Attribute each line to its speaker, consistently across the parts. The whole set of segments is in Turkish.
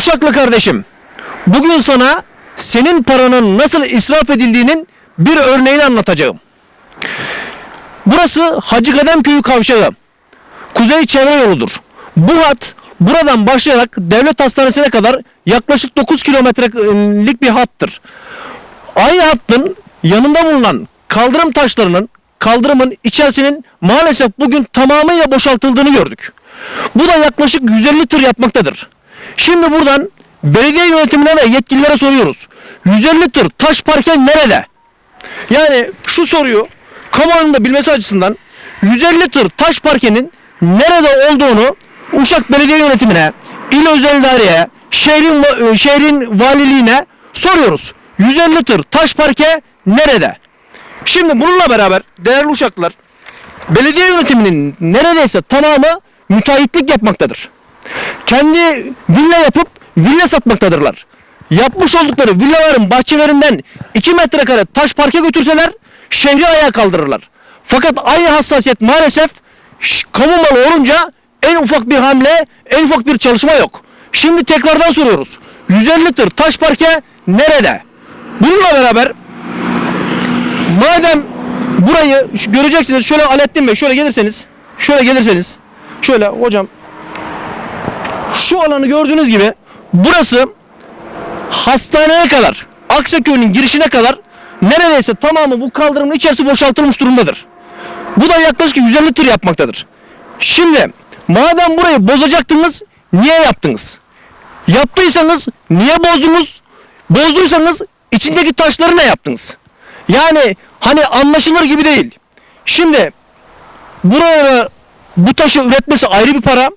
Speaker 1: Uşaklı kardeşim, bugün sana senin paranın nasıl israf edildiğinin bir örneğini anlatacağım. Burası Hacı Kademköyü kavşağı. Kuzey çevre yoludur. Bu hat buradan başlayarak devlet hastanesine kadar yaklaşık 9 kilometrelik bir hattır. Aynı hattın yanında bulunan kaldırım taşlarının kaldırımın içerisinin maalesef bugün tamamıyla boşaltıldığını gördük. Bu da yaklaşık 150 tır yapmaktadır. Şimdi buradan belediye yönetimine ve yetkililere soruyoruz. 150 tır taş parke nerede? Yani şu soruyu kamuoyunun da bilmesi açısından 150 tır taş parkenin nerede olduğunu Uşak Belediye Yönetimine, il özel idareye, şehrin, e, şehrin valiliğine soruyoruz. 150 tır taş parke nerede? Şimdi bununla beraber değerli Uşaklılar belediye yönetiminin neredeyse tamamı müteahhitlik yapmaktadır. Kendi villa yapıp villa satmaktadırlar. Yapmış oldukları villaların bahçelerinden 2 metrekare taş parke götürseler şehri ayağa kaldırırlar. Fakat aynı hassasiyet maalesef kamu malı olunca en ufak bir hamle, en ufak bir çalışma yok. Şimdi tekrardan soruyoruz. 150 tır taş parke nerede? Bununla beraber Madem burayı göreceksiniz şöyle Alettin Bey şöyle gelirseniz şöyle gelirseniz şöyle hocam şu alanı gördüğünüz gibi burası hastaneye kadar Aksaköy'ün girişine kadar neredeyse tamamı bu kaldırımın içerisi boşaltılmış durumdadır. Bu da yaklaşık 150 tır yapmaktadır. Şimdi madem burayı bozacaktınız niye yaptınız? Yaptıysanız niye bozdunuz? Bozduysanız içindeki taşları ne yaptınız? Yani hani anlaşılır gibi değil. Şimdi buraya bu taşı üretmesi ayrı bir para,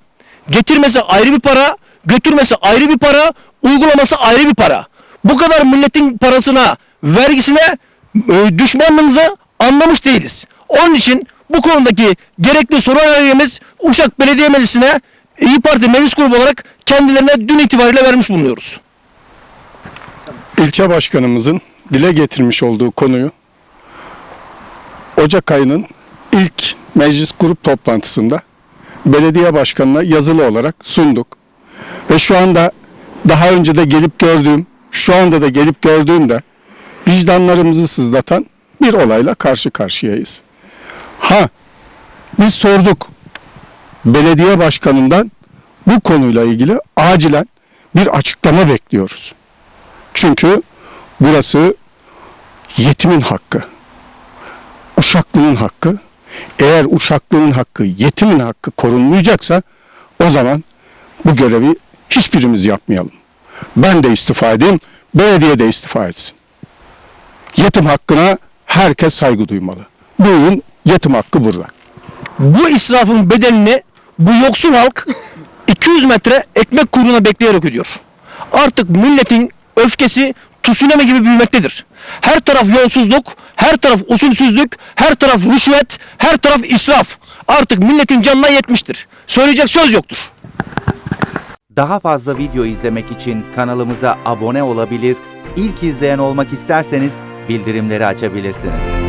Speaker 1: getirmesi ayrı bir para, götürmesi ayrı bir para, uygulaması ayrı bir para. Bu kadar milletin parasına, vergisine e, düşmanlığımızı anlamış değiliz. Onun için bu konudaki gerekli soru önergemiz Uşak Belediye Meclisi'ne İyi Parti Meclis Grubu olarak kendilerine dün itibariyle vermiş bulunuyoruz.
Speaker 2: ilçe başkanımızın dile getirmiş olduğu konuyu Ocak ayının ilk meclis grup toplantısında belediye başkanına yazılı olarak sunduk. Ve şu anda daha önce de gelip gördüğüm, şu anda da gelip gördüğümde vicdanlarımızı sızlatan bir olayla karşı karşıyayız. Ha, biz sorduk. Belediye başkanından bu konuyla ilgili acilen bir açıklama bekliyoruz. Çünkü burası yetimin hakkı. Uşaklının hakkı. Eğer uşaklının hakkı, yetimin hakkı korunmayacaksa o zaman bu görevi hiçbirimiz yapmayalım. Ben de istifa edeyim, belediye de istifa etsin. Yetim hakkına herkes saygı duymalı. Buyurun yetim hakkı burada.
Speaker 1: Bu israfın bedelini bu yoksul halk 200 metre ekmek kuyruğuna bekleyerek ödüyor. Artık milletin öfkesi tsunami gibi büyümektedir. Her taraf yolsuzluk, her taraf usulsüzlük, her taraf rüşvet, her taraf israf. Artık milletin canına yetmiştir. Söyleyecek söz yoktur.
Speaker 3: Daha fazla video izlemek için kanalımıza abone olabilir, ilk izleyen olmak isterseniz bildirimleri açabilirsiniz.